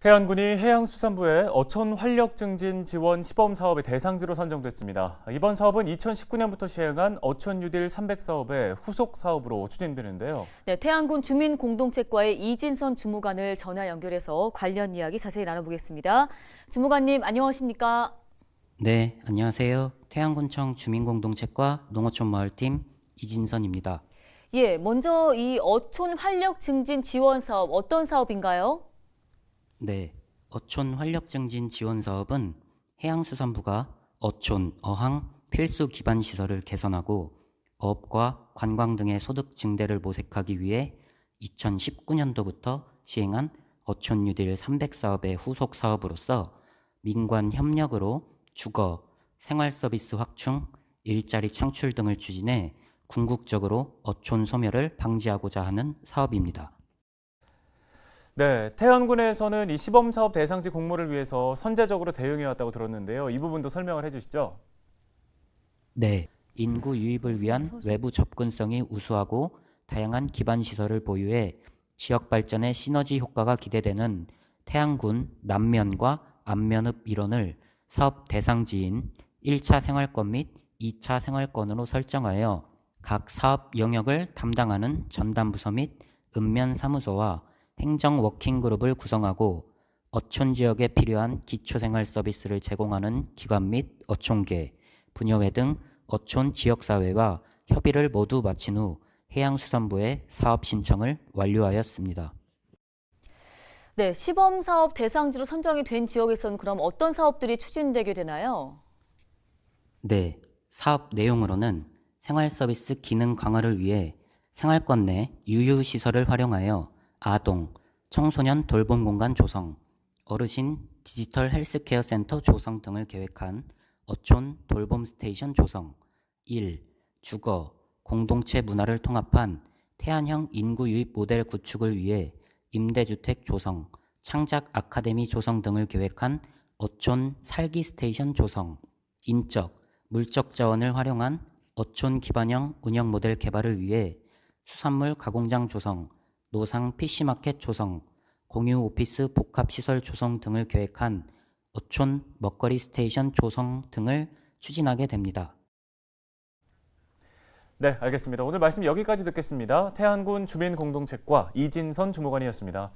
태안군이 해양수산부의 어촌 활력 증진 지원 시범 사업의 대상지로 선정됐습니다. 이번 사업은 2019년부터 시행한 어촌 뉴딜 300 사업의 후속 사업으로 추진되는데요. 네, 태안군 주민 공동체과의 이진선 주무관을 전화 연결해서 관련 이야기 자세히 나눠보겠습니다. 주무관님 안녕하십니까? 네, 안녕하세요. 태안군청 주민공동체과 농어촌 마을팀 이진선입니다. 예, 먼저 이 어촌 활력 증진 지원 사업 어떤 사업인가요? 네, 어촌 활력 증진 지원 사업은 해양수산부가 어촌, 어항, 필수 기반 시설을 개선하고 어업과 관광 등의 소득 증대를 모색하기 위해 2019년도부터 시행한 어촌 뉴딜 300 사업의 후속 사업으로서 민관 협력으로 주거, 생활 서비스 확충, 일자리 창출 등을 추진해 궁극적으로 어촌 소멸을 방지하고자 하는 사업입니다. 네, 태안군에서는 이 시범 사업 대상지 공모를 위해서 선제적으로 대응해 왔다고 들었는데요. 이 부분도 설명을 해주시죠. 네, 인구 유입을 위한 외부 접근성이 우수하고 다양한 기반 시설을 보유해 지역 발전의 시너지 효과가 기대되는 태안군 남면과 안면읍 일원을 사업 대상지인 1차 생활권 및 2차 생활권으로 설정하여 각 사업 영역을 담당하는 전담부서 및 읍면 사무소와 행정 워킹그룹을 구성하고 어촌 지역에 필요한 기초생활 서비스를 제공하는 기관 및 어촌계, 분여회 등 어촌 지역사회와 협의를 모두 마친 후 해양수산부에 사업 신청을 완료하였습니다. 네, 시범 사업 대상지로 선정이 된 지역에서는 그럼 어떤 사업들이 추진되게 되나요? 네, 사업 내용으로는 생활 서비스 기능 강화를 위해 생활권 내 유휴 시설을 활용하여 아동, 청소년 돌봄 공간 조성, 어르신 디지털 헬스케어 센터 조성 등을 계획한 어촌 돌봄 스테이션 조성, 1. 주거, 공동체 문화를 통합한 태안형 인구 유입 모델 구축을 위해 임대주택 조성, 창작 아카데미 조성 등을 계획한 어촌 살기 스테이션 조성, 인적, 물적 자원을 활용한 어촌 기반형 운영 모델 개발을 위해 수산물 가공장 조성, 노상 PC마켓 조성, 공유 오피스 복합 시설 조성 등을 계획한 어촌 먹거리 스테이션 조성 등을 추진하게 됩니다. 네, 알겠습니다. 오늘 말씀 여기까지 듣겠습니다. 태안군 주민공동체과 이진선 주무관이었습니다.